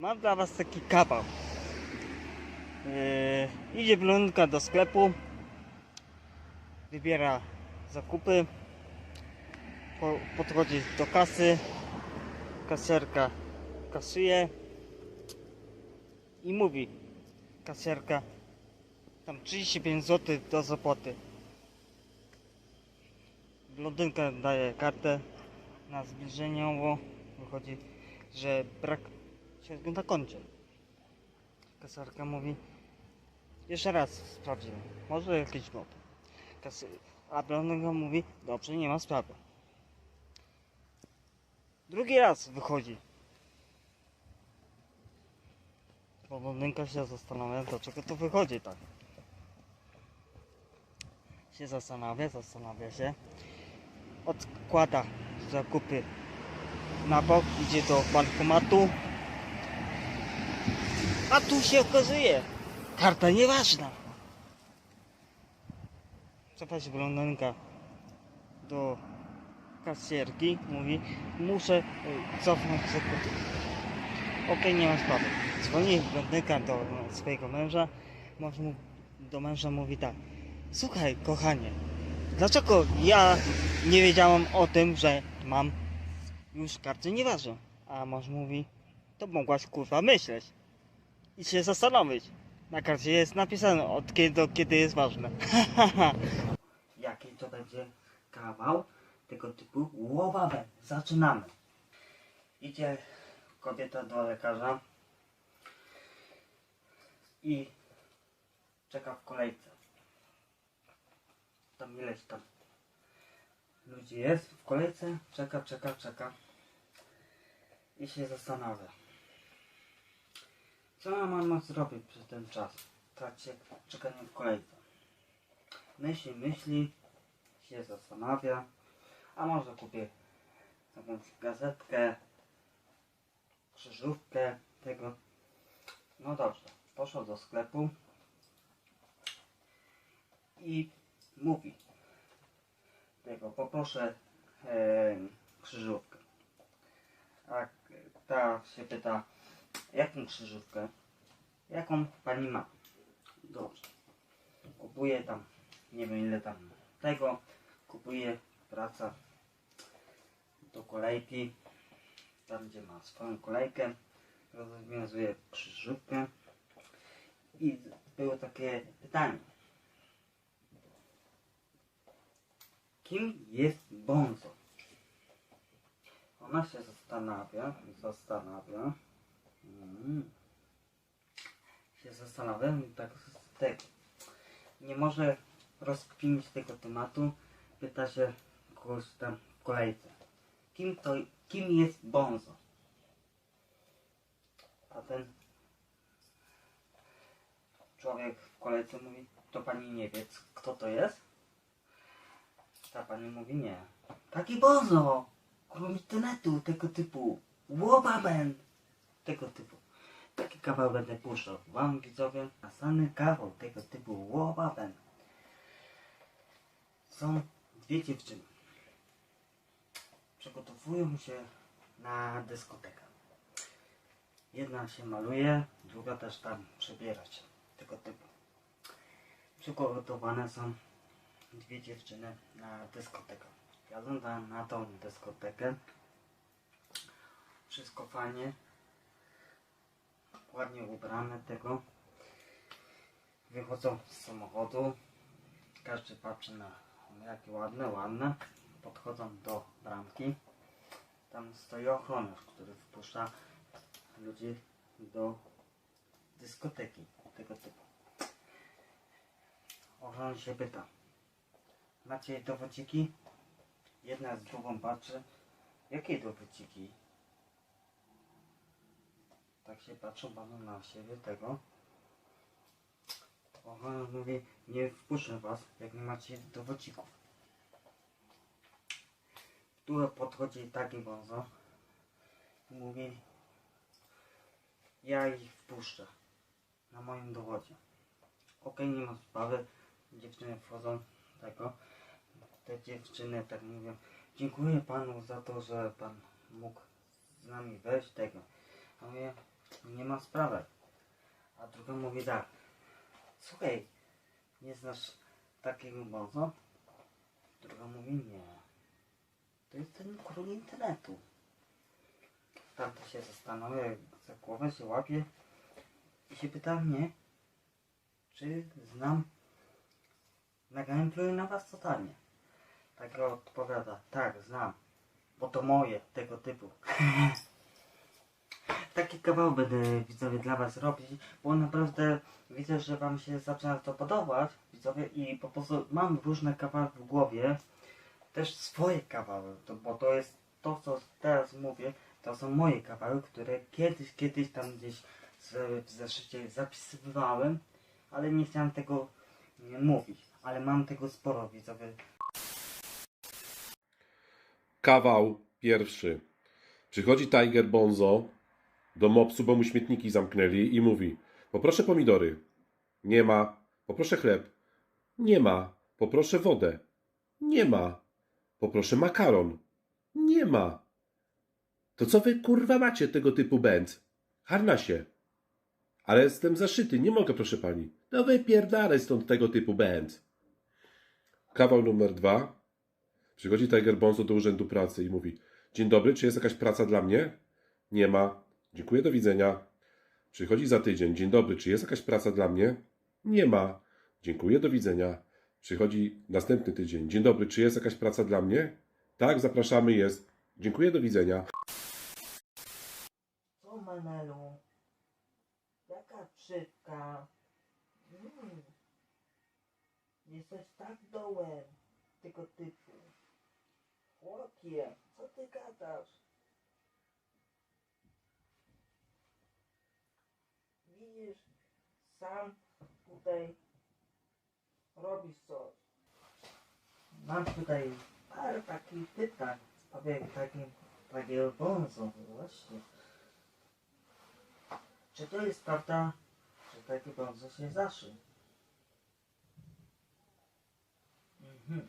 Mam dla was taki kawał. Yy, idzie blondynka do sklepu, wybiera zakupy, po, podchodzi do kasy, kasjerka kasuje i mówi kasjerka tam 35 zł do zapłaty. Blondynka daje kartę na zbliżeniowo, wychodzi, że brak się na koncie. Kasarka mówi, jeszcze raz sprawdzimy, może jakiś błąd. A blondynka mówi, dobrze, nie ma sprawy. Drugi raz wychodzi. Bo blondynka się zastanawia, dlaczego to wychodzi tak. Się zastanawia, zastanawia się. Odkłada zakupy na bok, idzie do bankomatu. A tu się okazuje, karta nieważna. Przepraszam, blondynka do kasjerki, mówi, muszę cofnąć zakupy. Okej, nie ma sprawy. Dzwoni blondynka do swojego męża, do męża mówi tak, słuchaj kochanie, dlaczego ja nie wiedziałam o tym, że mam już karty nieważne? A mąż mówi, to mogłaś kurwa myśleć i się zastanowić. Na karcie jest napisane od kiedy do kiedy jest ważne. Jaki to będzie kawał tego typu łowawę. Zaczynamy. Idzie kobieta do lekarza i czeka w kolejce. Tam ileś tam ludzi jest w kolejce, czeka, czeka, czeka i się zastanawia. Co mam zrobić przez ten czas? W trakcie czekania w kolejce. Myśli, myśli, się zastanawia. A może kupię jakąś gazetkę, krzyżówkę tego. No dobrze, poszła do sklepu i mówi tego, poproszę e, krzyżówkę. A ta się pyta, jaką krzyżówkę? Jaką pani ma? Dobrze. Kupuję tam, nie wiem ile tam tego, kupuję, wraca do kolejki, tam gdzie ma swoją kolejkę, rozwiązuje krzyżówkę i było takie pytanie. Kim jest Bonzo? Ona się zastanawia, zastanawia. Mm. Się zastanawia i tak tego. Nie może rozkminić tego tematu. Pyta się kogoś tam w kolejce. Kim to, kim jest Bonzo? A ten człowiek w kolejce mówi, to pani nie wie, kto to jest? Ta pani mówi, nie. Taki Bonzo! Król internetu tego typu. Łobaben! Tego typu. Taki kawał będę puszczał. Wam widzowie, a kawał tego typu łobaben. Są dwie dziewczyny. Przygotowują się na dyskotekę. Jedna się maluje, druga też tam przebiera się. Tego typu. Przygotowane są dwie dziewczyny na dyskotekę. Jadą na tą dyskotekę. Wszystko fajnie. Ładnie ubrane tego. Wychodzą z samochodu. Każdy patrzy na jakie ładne, ładne. Podchodzą do bramki. Tam stoi ochroniarz, który wpuszcza ludzi do dyskoteki tego typu. Ochroniarz się pyta. Macie dowodziki? Jedna z drugą patrzy. Jakie dowodziki? Tak się patrzą panu na siebie tego. Ochroniarz mówi, nie wpuszczę was, jak nie macie dowodzików. Tu podchodzi taki bonzo. Mówi, ja ich wpuszczę na moim dowodzie. Okej, nie ma sprawy. Dziewczyny wchodzą tego. Te dziewczyny tak mówią, dziękuję panu za to, że pan mógł z nami wejść tego. A mówię, Nie ma sprawy. A druga mówi tak. Słuchaj, nie znasz takiego bozo? Druga mówi nie. To jest ten król internetu. Tamta się zastanawia, za głowę się łapie i się pyta mnie, czy znam nagrałem pluję na was totalnie. Tak odpowiada, tak, znam, bo to moje, tego typu. Taki kawał będę widzowie dla was robić, bo naprawdę widzę, że wam się zaczyna to podobać, widzowie, i po prostu mam różne kawały w głowie, też swoje kawały, to, bo to jest to, co teraz mówię, to są moje kawały, które kiedyś, kiedyś tam gdzieś w, zeszycie zapisywałem, ale nie chciałem tego nie mówić, ale mam tego sporo, widzowie. Kawał pierwszy. Przychodzi Tiger Bonzo do mopsu, bo mu śmietniki zamknęli i mówi: Poproszę pomidory. Nie ma. Poproszę chleb. Nie ma. Poproszę wodę. Nie ma. Poproszę makaron. Nie ma. To co wy kurwa macie tego typu bęc? Harnasie. Ale jestem zaszyty, nie mogę, proszę pani. No wypierdalaj stąd tego typu bęc. Kawał numer dwa. Przychodzi Tiger Bonzo do urzędu pracy i mówi: Dzień dobry, czy jest jakaś praca dla mnie? Nie ma. Dziękuję, do widzenia. Przychodzi za tydzień: Dzień dobry, czy jest jakaś praca dla mnie? Nie ma. Dziękuję, do widzenia. Przychodzi następny tydzień: Dzień dobry, czy jest jakaś praca dla mnie? Tak, zapraszamy, jest. Dziękuję, do widzenia. Co Manelu? Jaka krzywka? Mm. Jesteś tak dołem tego typu. Chłopie, co ty gadasz? Widzisz, sam tutaj robisz coś. Mam tutaj parę takich pytań. Powiem takim, takiego bonzo właśnie. Czy to jest prawda, że taki bonzo się zaszył? Mhm,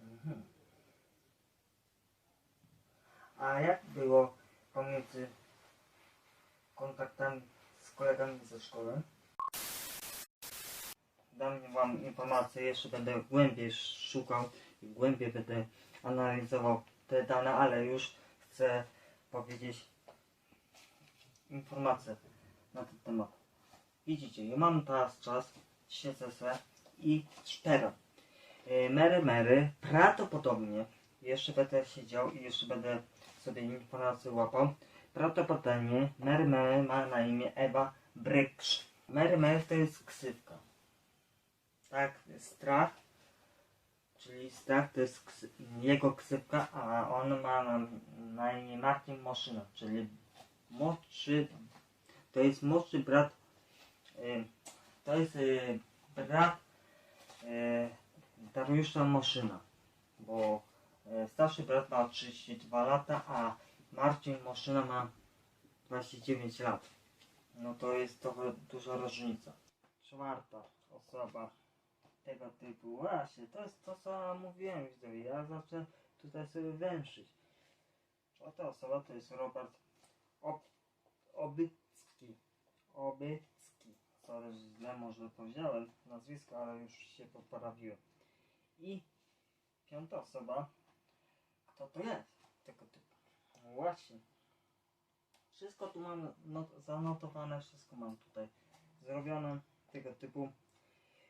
mhm. A jak było pomiędzy kontaktami z kolegami ze szkoły? Dam wam informację, jeszcze będę głębiej szukał i głębiej będę analizował te dane, ale już chcę powiedzieć informacje na ten temat. Widzicie, ja mam teraz czas, siedzę se i szperam. Yy, Mary Mary, prawdopodobnie jeszcze będę siedział i jeszcze będę sobie informacje łapał. Prawdopodobnie Mary Mary ma na imię Ewa Bryksz. Mary to jest ksywka. Tak, strach, czyli strach to jest ksy, jego ksywka, a on ma na, na imię Martin Moszyna, czyli młodszy, to jest młodszy brat, y, to jest y, brat y, Dariusza Moszyna, bo y, starszy brat ma 32 lata, a Marcin Moszyna ma 29 lat. No to jest trochę duża różnica. Czwarta osoba tego typu, właśnie, to jest to co mówiłem widzowie, ja zawsze tutaj sobie węszyć. Czwarta osoba to jest Robert Ob Obycki. Obycki. Sorry, źle może powiedziałem nazwisko, ale już się poprawiłem. I piąta osoba. Kto to jest? Tego typu. Właśnie. Wszystko tu mam not zanotowane, wszystko mam tutaj zrobione tego typu.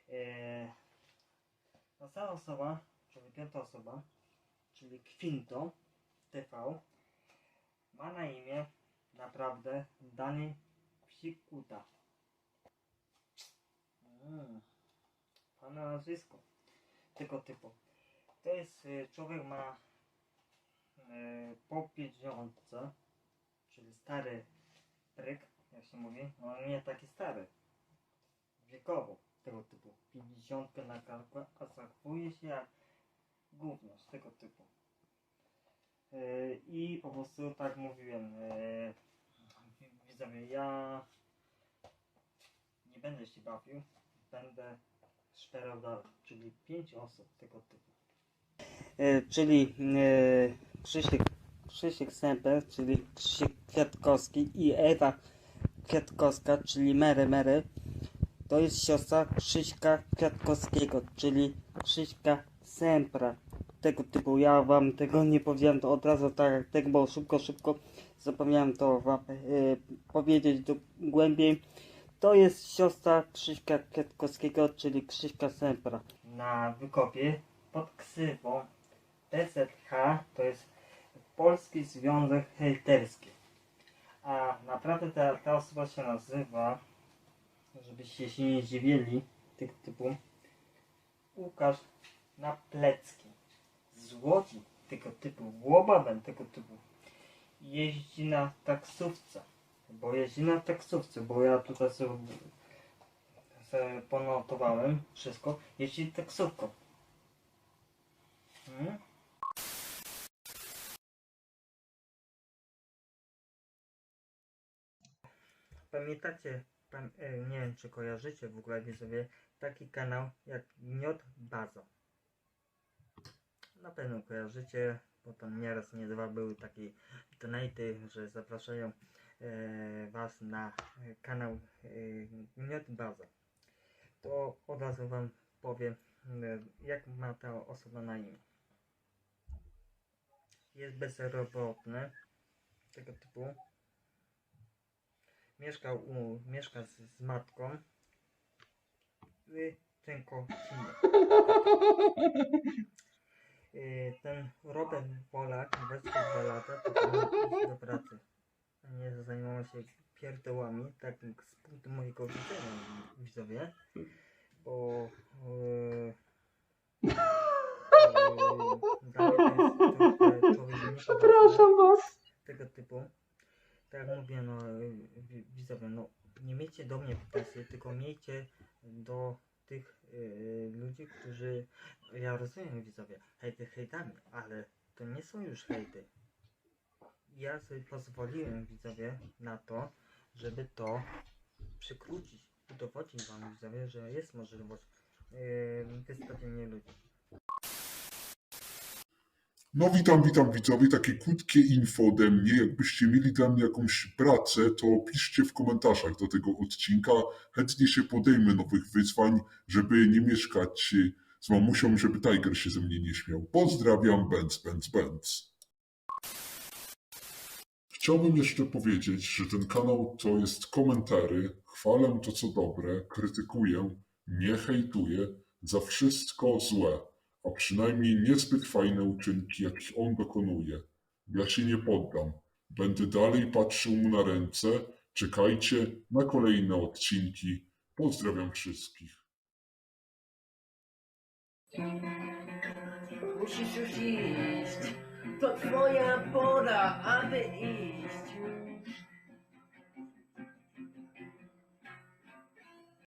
Eee, następna osoba, czyli piąta osoba, czyli Quinto TV, ma na imię naprawdę Dani Psikuta. Mm. Pana nazwisko tego typu. To jest y, człowiek ma y, po 50, czyli stary pryk, jak się mówi, no nie taki stary, wiekowo tego typu. 50 na karku, a zachowuje się jak gówno z tego typu. Yy, I po prostu tak mówiłem, yy, widzowie, ja nie będę się bawił, będę szperał dalej, czyli 5 osób tego typu. Yy, czyli yy, Krzysiek, Krzysiek Semper, czyli Krzysiek Kwiatkowski i Ewa Kwiatkowska, czyli Mary Mary, to jest siostra Krzyśka Kwiatkowskiego, czyli Krzyśka Sempra. Tego typu, ja wam tego nie powiedziałem, to od razu tak tego, bo szybko, szybko zapomniałem to wam y, powiedzieć głębiej. To jest siostra Krzyśka Kwiatkowskiego, czyli Krzyśka Sempra. Na wykopie pod ksywą TZH to jest Polski Związek Hejterski. A naprawdę ta, ta osoba się nazywa, żebyście się nie zdziwili, tych typu Łukasz Naplecki. Z Łodzi tego typu, Łobawem tego typu. Jeździ na taksówce. Bo jeździ na taksówce, bo ja tutaj sobie, sobie ponotowałem wszystko. Jeździ taksówką. Hmm? Pamiętacie, pam, e, nie wiem czy kojarzycie w ogóle widzowie, taki kanał jak Miot Bazo. Na pewno kojarzycie, bo tam nieraz nie dwa były takie donaty, że zapraszają e, Was na kanał e, Miot Bazo. To od razu Wam powiem, e, jak ma ta osoba na imię. Jest bezrobotny, tego typu mieszkał u, mieszka z, z matką w Czękocinie. Y, Ten Robert Polak, 22 lata, to powinien iść do pracy, a nie zajmował się pierdołami, tak z punktu mojego widzenia, widzowie, bo yy, yy, dla mnie to jest trochę człowiek niepoważny Przepraszam was. tego typu. Tak jak mówię, no wi- widzowie, no nie miejcie do mnie pretensji, tylko miejcie do tych y, ludzi, którzy, ja rozumiem widzowie, hejty hejtami, ale to nie są już hejty. Ja sobie pozwoliłem widzowie na to, żeby to przykrócić, udowodnić wam widzowie, że jest możliwość y, wystawienia ludzi. No witam, witam widzowie, takie krótkie info ode mnie. Jakbyście mieli dla mnie jakąś pracę, to piszcie w komentarzach do tego odcinka. Chętnie się podejmę nowych wyzwań, żeby nie mieszkać y, z mamusią, żeby Tiger się ze mnie nie śmiał. Pozdrawiam, Benz, Benz, Benz. Chciałbym jeszcze powiedzieć, że ten kanał to jest komentary. Chwalę to co dobre, krytykuję, nie hejtuję, za wszystko złe a przynajmniej niezbyt fajne uczynki, jakich on dokonuje. Ja się nie poddam. Będę dalej patrzył mu na ręce. Czekajcie na kolejne odcinki. Pozdrawiam wszystkich. Musisz już iść. To twoja pora, aby iść.